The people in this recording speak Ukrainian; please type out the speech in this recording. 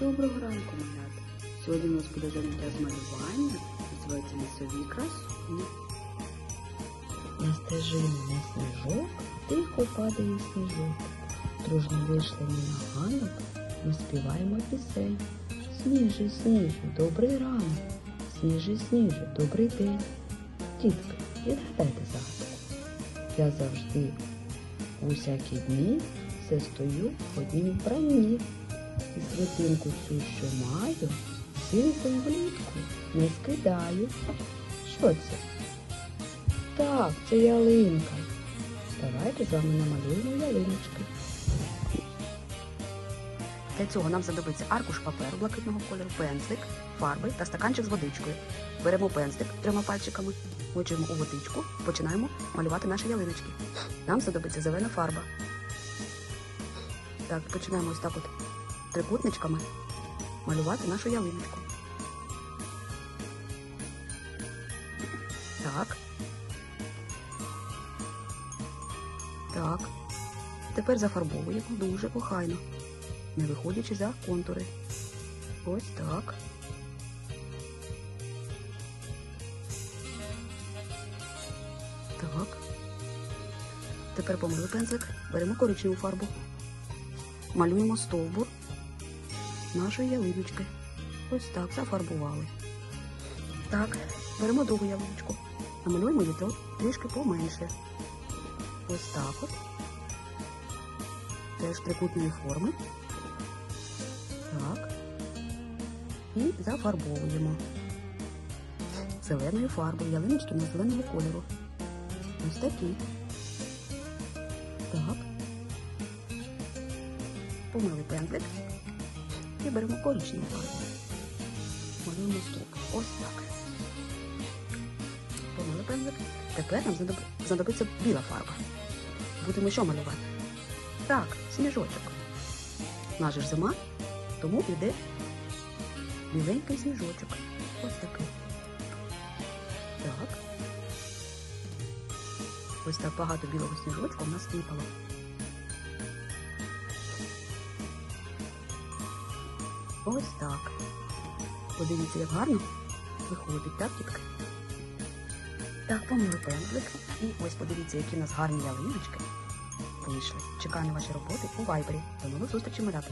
Доброго ранку, малята. Сьогодні у нас буде заняття з малювання, називається лісові красуні. На стежині на сніжок, тихо падає сніжок. Дружно вийшли ми на ганок, ми співаємо пісень. Сніже, сніже, добрий ранок, сніже, сніже, добрий день. Дітки, відгадайте загадку. Я завжди у всякі дні все стою в однім вбранні. І світинку цю, що маю, взимку влітку не скидаю. Що це? Так, це ялинка. Давайте з вами намалюємо ялиночки. Для цього нам знадобиться аркуш паперу блакитного кольору, пензлик, фарби та стаканчик з водичкою. Беремо пензлик трьома пальчиками, мочуємо у водичку, починаємо малювати наші ялиночки. Нам знадобиться зелена фарба. Так, починаємо ось так от трикутничками малювати нашу ялиночку. Так. Так. Тепер зафарбовуємо дуже охайно, не виходячи за контури. Ось так. Так. Тепер помили пензлик, беремо коричневу фарбу. Малюємо стовбур нашої ялиночки. Ось так зафарбували. Так, беремо другу ялиночку. Намалюємо її трішки поменше. Ось так от. Теж трикутної форми. Так. І зафарбовуємо. Зеленою фарбою. Ялиночки на зеленого кольору. Ось такі. Так. Помили пензлик. І беремо коричневу фарбу. Малюємо стовп. Ось так. Помили пензлик. Тепер нам знадобиться біла фарба. Будемо що малювати? Так, сніжочок. Наша ж зима, тому йде біленький сніжочок. Ось такий. Так. Ось так багато білого сніжочка у нас випало. Ось так. Подивіться, як гарно виходить, так, тітка? Так, помили пензлик. І ось подивіться, які у нас гарні ялиночки вийшли. Чекаю на ваші роботи у вайбері. До нових зустрічей, малята!